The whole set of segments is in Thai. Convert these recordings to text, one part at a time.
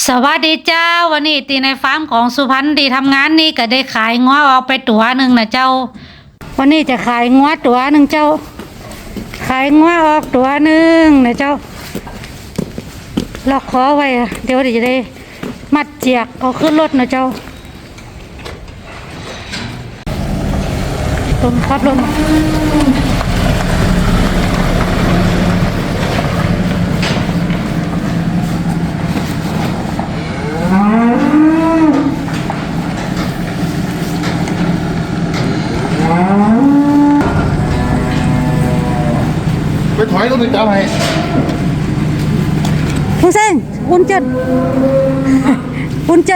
สวัสดีเจ้าวันนี้ตีในฟาร์มของสุพรรณดีทำงานนี่ก็ได้ขายงัวออกไปตัวหนึ่งนะเจ้า วันนี้จะขายงัวตัวหนึ่งเจ้า ขายงัวออกตัวหนึ่งนะเจ้าล็อกคอไว้เดี๋ยวเดี๋ยวจะได้มัดเจียกเอาขึ้นรถนะเจ้าต้นคัดลงไปถอยรถหนึ่งเจ้าให้ผู้เส้นบุญจันทร์บุญจั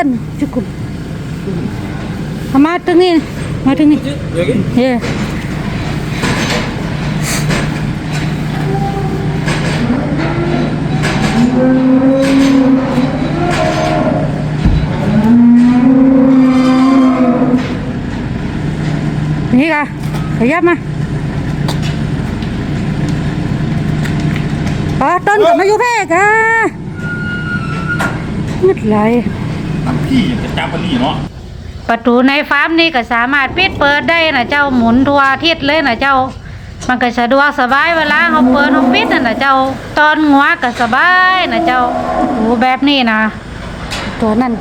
นทร์จุกุมเอามาตรงนี้มาตรงนี้เย่นี่ค่ะขยับมาอ๋อ ต้นกับมาอยู่แพร่กะมืดไหลตั้งพี่จะจับมันนี่เนาะประตูในฟาร์มนี่ก็สามารถปิดเปิดได้นะเจ้าหมุนทั่วอาทิศเลยนะเจ้า มันก็สะดวกสบายเวลาเขาเปิดเขาปิดน่ะนะเจ้า ตอนงัวก็สบายนะเจ้าโอ้แบบนี้นะตัวนั้น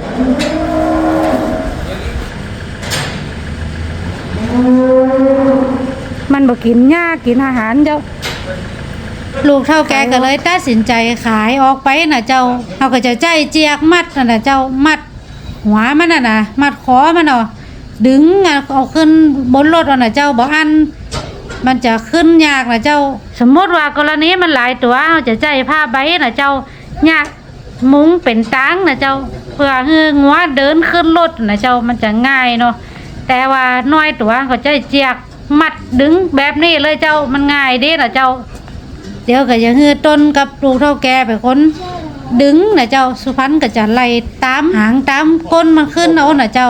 มันบ่กินหญ้ากินอาหารเจ้า ลูกเท่าแกก็เลยตัดสินใจขายออกไปนะเจ้าเขาก็จะใจเจียกมัดนะนะเจ้ามัดหัวมันน่ะนะมัดคอมันเนาะดึงอะเอาขึ้นบนรถเอาน่ะเจ้าบ่อัน มันจะขึ้นยากนะเจ้า สมมติว่ากรณีมันหลายตัวเราจะใจผ้าใบนะเจ้าเนี่ยมุ้งเป็นตังนะเจ้าเพื่อให้งัวเดินขึ้นรถนะเจ้ามันจะง่ายเนาะแต่ว่าน้อยตัวเขาใจเจียกมัดดึงแบบนี้เลยเจ้ามันง่ายดีนะเจ้า เดี๋ยวก็จะฮือต้นกับลูกเท่าแก่ไปคนดึงนะเจ้าสุพรรณก็จะไล่ตามหางตามก้นมันขึ้นเอานะเจ้า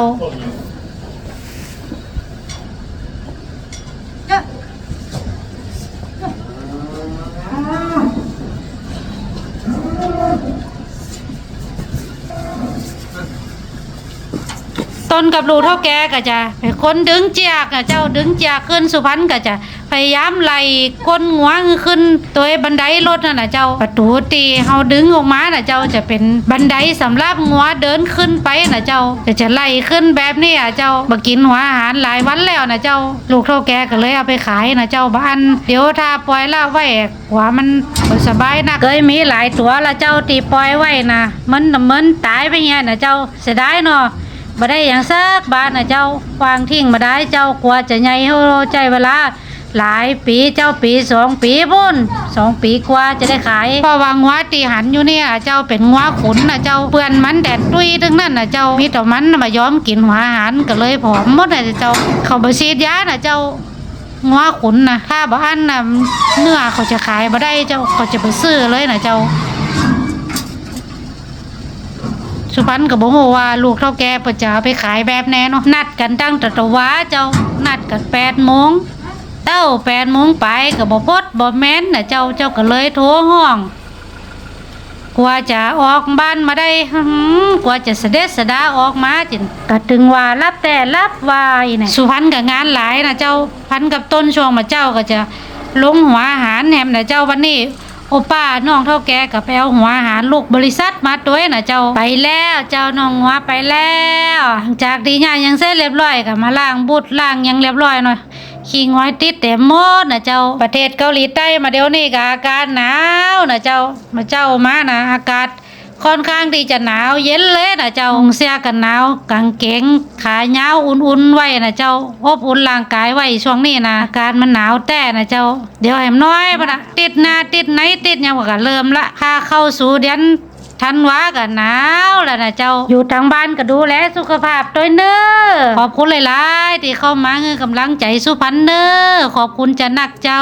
ต้นกับลูกเท่าแกก็จะเป็นคนดึงเจียกนะเจ้าดึงเจียกขึ้นสุพรรณก็จะ ยายามไล่ก้นหัวขึ้นตัวบันไดรถน่ะนะเจ้าประตูตีเฮาดึงออกมาน่ะเจ้าจะเป็นบันไดสำหรับหัวเดินขึ้นไปน่ะเจ้าจะจะไล่ขึ้นแบบนี้อะเจ้าบ่กินหัวอาหารหลายวันแล้วนะเจ้า ลูกเท่าแกก็เลยเอาไปขายน่ะเจ้าบ้านเดี๋ยวถ้าปล่อยละไว้หัวมันบ่สบายนะเคยมีหลายตัวละเจ้าตีปล่อยไว้นะมันมันตายไปเงี้ยนะเจ้าเสียดายเนาะบ่ได้อย่างซักบาทนะเจ้าวางทิ้งมาได้เจ้ากลัวจะใหญ่เฮาใจเวลา หลายปีเจ้าปีสองปีพุ่นสองปีกว่าจะได้ขายพราะว่างัวตีหันอยู่เนี่ยเจ้าเป็นงัวขุนนะเจ้าเปื่อนมันแดดตุยทั้งนั้นนะเจ้ามีแต่มันมายอมกินหัวอาหารก็เลยผอมหมดนะเจ้าเขาบ่ฉีดยานะเจ้างัวขุนนะถ้าบ่อันนะเนื้อเขาจะขายบ่ได้เจ้าเขาจะไปซื้อเลยนะเจ้า สุพรรณก็บอกว่าลูกเท่าแกปิดจะเอาไปขายแบบแน่เนาะนัดกันตั้งแต่ตะวาเจ้านัดกันแปดโมง เต้าแปดโมงไปก็บ่พดบ่แม่นน่ะเจ้าเจ้าก็เลยโทรห้อง กว่าจะออกบ้านมาได้หืมกว่าจะเสด็จสดาออกมาจินก็ถึงว่ารับแต่รับวายเนี่ยสุพรรณกับงานหลายนะเจ้าพันกับต้นช่วงมาเจ้าก็จะลงหัวอาหารแหนมนะเจ้าวันนี้โอป้าน้องเท่าแกกับไปเอาหัวอาหารลูกบริษัทมาด้วยนะเจ้าไปแล้วเจ้าน้องหัวไปแล้วหลังจากดีงานยังเสร็จเรียบร้อยก็มาล้างบุตรล้างหยังเรียบร้อยหน่อย ขิงไว้ติดเต็มหมดนะเจ้า ประเทศเกาหลีใต้มาเดี๋ยวนี้ก็อากาศหนาวนะเจ้า มาเจ้ามานะอากาศค่อนข้างที่จะหนาวเย็นเลยนะเจ้าเสื้อกันหนาวกางเกงขายาวอุ่นๆไว้นะเจ้าอบอุ่นร่างกายไว้ช่วงนี้นะอากาศมันหนาวแต่นะเจ้า เดี๋ยวแหมน้อยปะนะติดหน้าติดไหนติดยังก็เริ่มละพาเข้าสู่เดือน ธันวาก็หนาวแล้วนะเจ้า อยู่ทางบ้านก็ดูแลสุขภาพด้วยเนอ้อขอบคุณหลายๆที่เข้ามาเพื่อกำลังใจสุพรรณเนอ้อขอบคุณจะนักเจ้า